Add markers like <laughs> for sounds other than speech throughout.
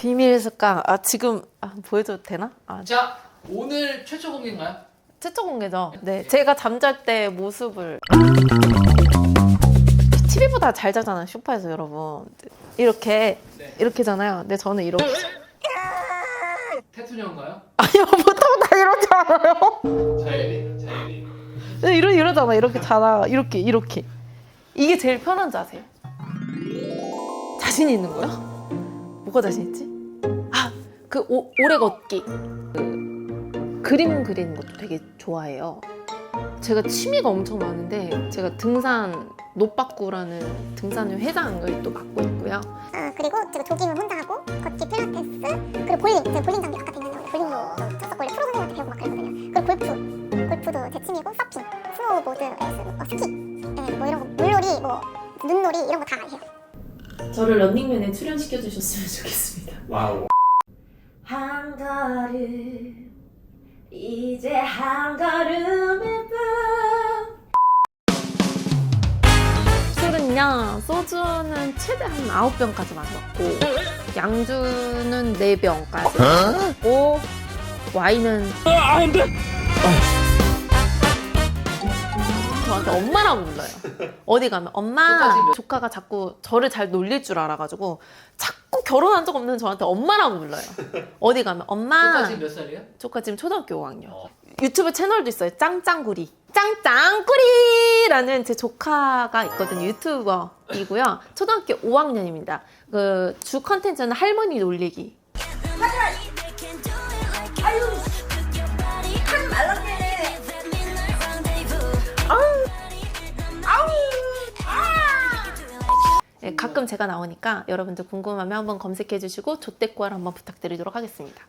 비밀 습관. 아 지금 아, 보여줘도 되나? 아 자 오늘 최초 공개인가요? 최초 공개죠. 네, 제가 잠잘 때 모습을 TV보다 잘 자잖아요. 쇼파에서 여러분 이렇게 네. 이렇게잖아요. 근데 저는 이렇게 태투녀인가요? 아니요 보통 다 이러지 않아요. 자연이 자연이 네, 이러 이러잖아. 이렇게 자다가 이렇게 이렇게 이게 제일 편한 자세. 자신 있는 거야? 뭐가 자신 있지? 아그 오래 걷기. 그 그림 그리는 것도 되게 좋아해요. 제가 취미가 엄청 많은데 제가 등산 노빠꾸라는 등산 회장을 또 맡고 있고요. 아, 그리고 제가 조깅을 혼자 하고 걷기 필라테스 그리고 볼링 제가 볼링 장비 바깥에 있는데 볼링도 좀 쳤었고 프로 선생님한테 배우고 막 그랬거든요 그리고 골프 골프도 제 취미고 서핑 스노우보드 레이스 어, 스키 네, 뭐 이런 거 물놀이 뭐 눈놀이 이런 거 다 해요 저를 런닝맨에 출연시켜 주셨으면 좋겠습니다. 와우. 한 걸음 이제 한 걸음의 뿐 술은요 소주는 최대 한 9병까지 마셨고 양주는 4병까지 마셨고 와인은 저한테 엄마라고 불러요 어디 가면 엄마 조카가 자꾸 저를 잘 놀릴 줄 알아가지고 자꾸 결혼한 적 없는 저한테 엄마라고 불러요 어디 가면 엄마 조카 지금 몇 살이에요? 조카 지금 초등학교 5학년. 어. 유튜브 채널도 있어요. 짱짱구리. 짱짱구리라는 제 조카가 있거든요. 유튜버이고요. 초등학교 5학년입니다. 그 주 컨텐츠는 할머니 놀리기. 예, 가끔 제가 나오니까 여러분들 궁금하면 한번 검색해 주시고 조태꾸알 한번 부탁드리도록 하겠습니다.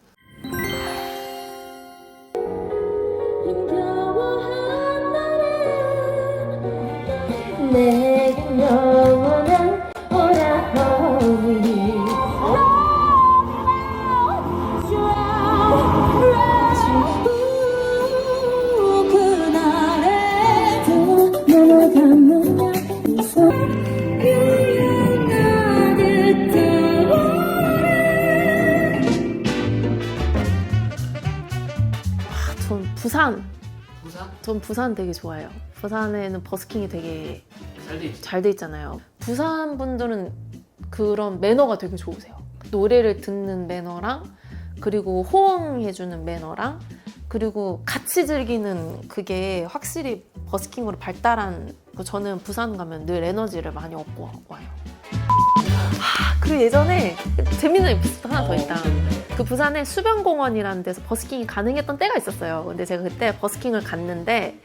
전 부산 되게 좋아해요. 부산에는 버스킹이 되게 잘돼 있죠 잘 돼 있잖아요. 부산 분들은 그런 매너가 되게 좋으세요. 노래를 듣는 매너랑 그리고 호응해주는 매너랑 그리고 같이 즐기는 그게 확실히 버스킹으로 발달한 그 저는 부산 가면 늘 에너지를 많이 얻고 와요. 아, 그리고 예전에 재밌는 에피소드 하나 더 있다. 그 부산에 수변공원이라는 데서 버스킹이 가능했던 때가 있었어요. 근데 제가 그때 버스킹을 갔는데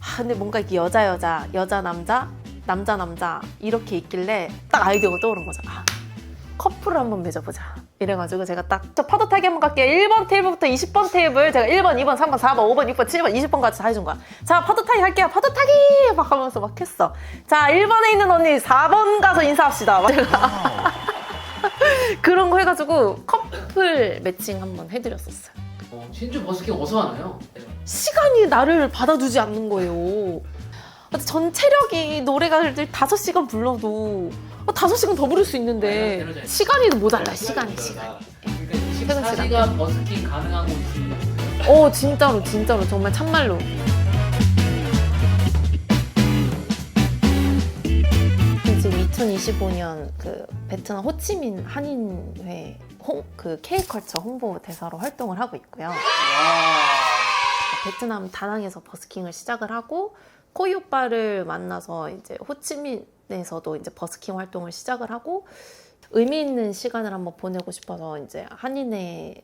아 근데 뭔가 이게 여자 여자 여자 남자 남자 남자 이렇게 있길래 딱 아이디어가 떠오른 거죠. 아 커플을 한번 맺어보자. 이래가지고 제가 딱 저 파도 타기 한번 갈게요. 1번 테이블부터 20번 테이블 제가 1번, 2번, 3번, 4번, 5번, 6번, 7번, 20번까지 다 해준 거야. 자 파도 타기 할게요. 파도 타기 막 하면서 막 했어. 자 1번에 있는 언니 4번 가서 인사합시다. 막 제가 <laughs> 그런 거 해가지고 커플 매칭 한번 해드렸었어요. 어, 신주 버스킹 어디서 하나요? 시간이 나를 받아주지 않는 거예요. 전 체력이 노래가 5시간 불러도 5시간 더 부를 수 있는데. 에너지, 에너지. 시간이 모자라 시간이 시간. 그러니까 24시간. 버스킹 가능한 곳이 어 진짜로 진짜로. 정말 참말로. 지금 2025년 그 베트남 호치민 한인회 홍, 그 K컬처 홍보 대사로 활동을 하고 있고요. 와. 베트남 다낭에서 버스킹을 시작을 하고 코이 오빠를 만나서 이제 호치민 에서도 이제 버스킹 활동을 시작을 하고 의미 있는 시간을 한번 보내고 싶어서 이제 한인의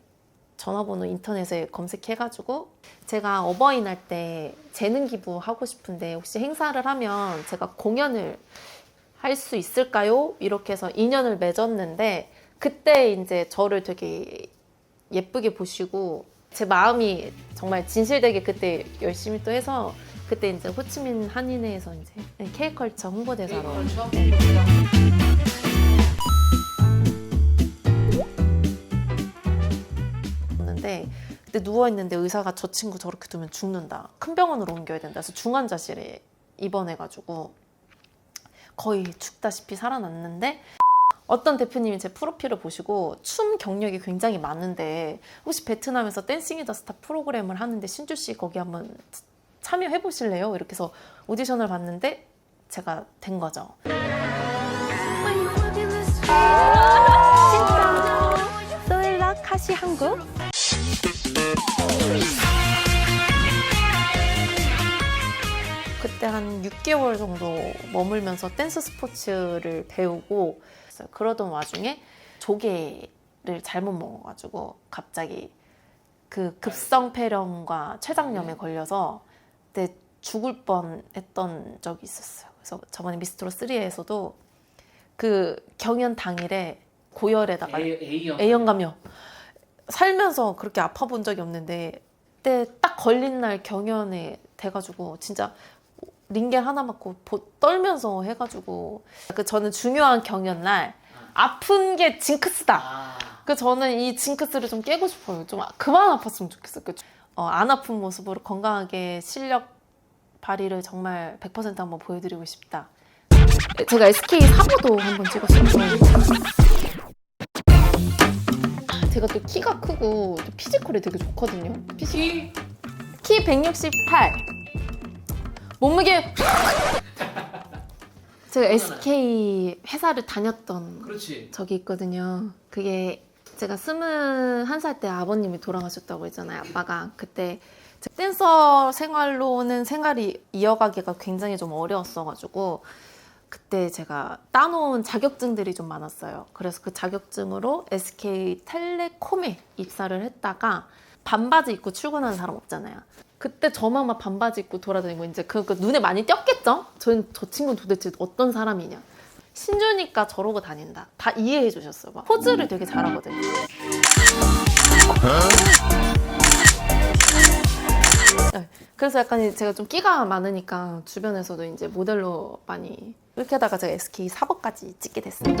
전화번호 인터넷에 검색해가지고 제가 어버이날 때 재능 기부 하고 싶은데 혹시 행사를 하면 제가 공연을 할 수 있을까요? 이렇게 해서 인연을 맺었는데 그때 이제 저를 되게 예쁘게 보시고 제 마음이 정말 진실되게 그때 열심히 또 해서 그때 이제 호치민 한인회에서 이제 K컬처 홍보대사로? 었는데 그때 누워 있는데 의사가 저 친구 저렇게 두면 죽는다. 큰 병원으로 옮겨야 된다. 그래서 중환자실에 입원해가지고 거의 죽다시피 살아났는데 어떤 대표님이 제 프로필을 보시고 춤 경력이 굉장히 많은데 혹시 베트남에서 댄싱 이더 스타 프로그램을 하는데 신주 씨 거기 한번 참여해 보실래요? 이렇게 해서 오디션을 봤는데 제가 된 거죠. 소일락 카시 한국 그때 한 6개월 정도 머물면서 댄스 스포츠를 배우고. 그러던 와중에 조개를 잘못 먹어가지고 갑자기 그 급성 폐렴과 췌장염에 걸려서 그때 죽을 뻔 했던 적이 있었어요. 그래서 저번에 미스트로 3에서도 그 경연 당일에 고열에다가 A, A형. A형 감염 살면서 그렇게 아파 본 적이 없는데 그때 딱 걸린 날 경연에 돼가지고 진짜 링겔 하나 맞고 보- 떨면서 해가지고 그 저는 중요한 경연 날 아픈 게 징크스다. 아, 그 저는 이 징크스를 좀 깨고 싶어요. 좀 그만 아팠으면 좋겠어요. 그, 어, 안 아픈 모습으로 건강하게 실력 발휘를 정말 100% 한번 보여드리고 싶다. 제가 SK 사부도 한번 찍었어요. 제가 또 키가 크고 또 피지컬이 되게 좋거든요. 피지... 키? 키 168. 몸무게 제가 SK 회사를 다녔던 그렇지. 적이 있거든요. 그게 제가 스물한 살 때 아버님이 돌아가셨다고 했잖아요. 아빠가 그때 제 댄서 생활로는 생활이 이어가기가 굉장히 좀 어려웠어가지고 그때 제가 따놓은 자격증들이 좀 많았어요. 그래서 그 자격증으로 SK 텔레콤에 입사를 했다가 반바지 입고 출근하는 사람 없잖아요. 그때 저만 막 반바지 입고 돌아다니고 이제 그, 그 눈에 많이 띄었겠죠? 저, 저 친구는 도대체 어떤 사람이냐? 신주니까 저러고 다닌다. 다 이해해 주셨어요. 막 포즈를 되게 잘하거든요. 네, 그래서 약간 이- 제가 좀 끼가 많으니까 주변에서도 이제 모델로 많이 이렇게 하다가 제가 SK 사버까지 찍게 됐어요.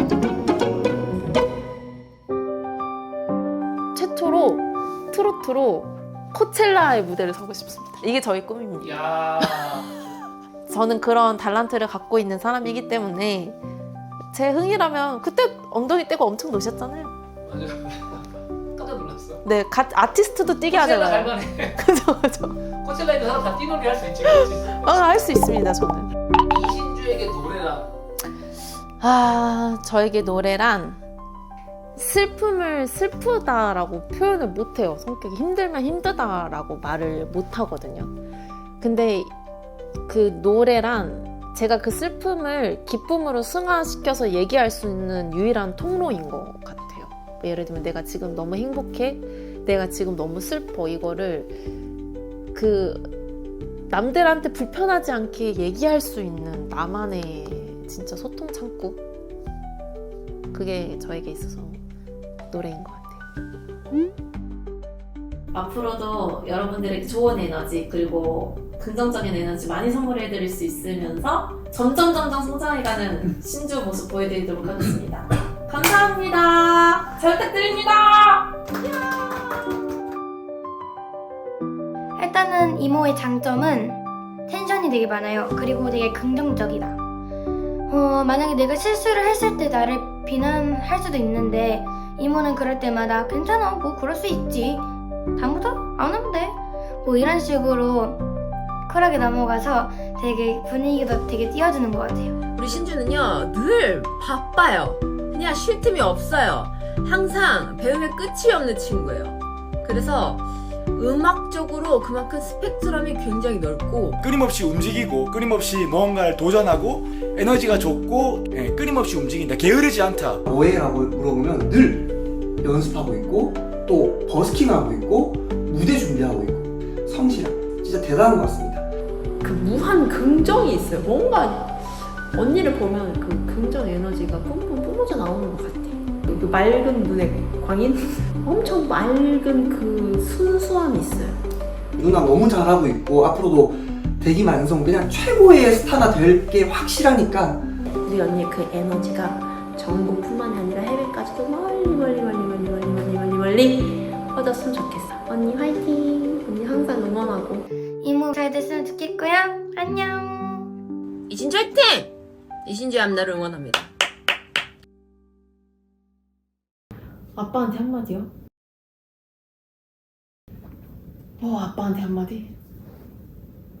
최초로 트로트로 코첼라의 무대를 서고 싶습니다. 이게 저희 꿈입니다. 야. <laughs> 저는 그런 달란트를 갖고 있는 사람이기 때문에 제 흥이라면 그때 엉덩이 떼고 엄청 노셨잖아요. 맞아. 깜짝 놀랐어. 네, 가, 아티스트도 뛰게 코첼라 하잖아요. 갈만해. <laughs> 그죠, 그죠. 코첼라 있는 사람 다 뛰놀이 할 수 있지. 그렇지? 어, 할수 있습니다, 저는. 이신주에게 노래랑 아, 저에게 노래란 슬픔을 슬프다라고 표현을 못해요. 성격이 힘들면 힘들다라고 말을 못하거든요. 근데 그 노래란 제가 그 슬픔을 기쁨으로 승화시켜서 얘기할 수 있는 유일한 통로인 것 같아요. 예를 들면 내가 지금 너무 행복해, 내가 지금 너무 슬퍼 이거를 그 남들한테 불편하지 않게 얘기할 수 있는 나만의 진짜 소통 창구 그게 저에게 있어서 노래인 것 같아요. 앞으로도 여러분들에게 좋은 에너지 그리고 긍정적인 에너지 많이 선물해 드릴 수 있으면서 점점 점점 성장해가는 신주 모습 보여드리도록 하겠습니다. 감사합니다. 잘 부탁드립니다. 일단은 이모의 장점은 텐션이 되게 많아요. 그리고 되게 긍정적이다. 어, 만약에 내가 실수를 했을 때 나를 비난할 수도 있는데 이모는 그럴 때마다 괜찮아, 뭐 그럴 수 있지. 다음부터 안 하면 돼. 뭐 이런 식으로 쿨하게 넘어가서 되게 분위기도 되게 띄워주는 것 같아요. 우리 신주는요 늘 바빠요. 그냥 쉴 틈이 없어요. 항상 배움에 끝이 없는 친구예요. 그래서 음악적으로 그만큼 스펙트럼이 굉장히 넓고 끊임없이 움직이고 끊임없이 무언가를 도전하고 에너지가 좋고 예, 끊임없이 움직인다 게으르지 않다 뭐해라고 물어보면 늘 연습하고 있고 또 버스킹하고 있고 무대 준비하고 있고 성실함 진짜 대단한 것 같습니다. 그 무한 긍정이 있어요. 뭔가 언니를 보면 그 긍정 에너지가 뿜뿜 뿜어져 나오는 것 같아. 그 맑은 눈에 광인? <laughs> 엄청 맑은 그 순수함이 있어요. 누나 너무 잘하고 있고 앞으로도 대기 만성 그냥 최고의 스타가 될 게 확실하니까 우리 언니의 그 에너지가 전국뿐만이 아니라 해외까지도 멀리 멀리 멀리 멀리 멀리 멀리 멀리 멀리 퍼졌으면 좋겠어. 언니 화이팅! 언니 항상 응원하고. 잘 됐으면 좋겠고요. 안녕. 이신주 화이팅! 이신주 앞날을 응원합니다. 아빠한테 한마디요? 뭐 아빠한테 한마디?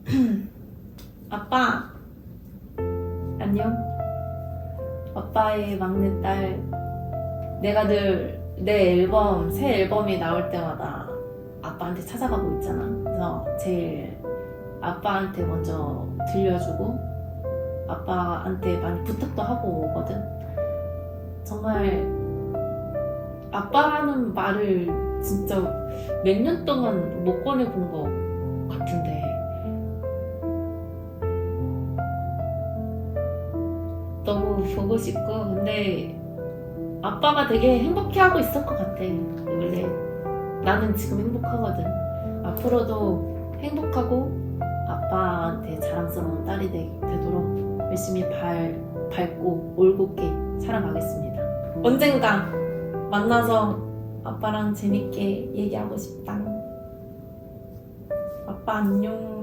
<clears throat> 아빠 안녕 아빠의 막내딸 내가 늘 내 앨범 새 앨범이 나올 때마다 아빠한테 찾아가고 있잖아 그래서 제일 아빠한테 먼저 들려주고 아빠한테 많이 부탁도 하고 오거든. 정말 아빠라는 말을 진짜 몇 년 동안 못 꺼내본 것 같은데. 너무 보고 싶고 근데 아빠가 되게 행복해하고 있을 것 같아. 원래 나는 지금 행복하거든. 앞으로도 행복하고 아빠한테 자랑스러운 딸이 되, 되도록 열심히 발, 밝고 올곧게 살아가겠습니다 언젠가 만나서 아빠랑 재밌게 얘기하고 싶다. 아빠 안녕.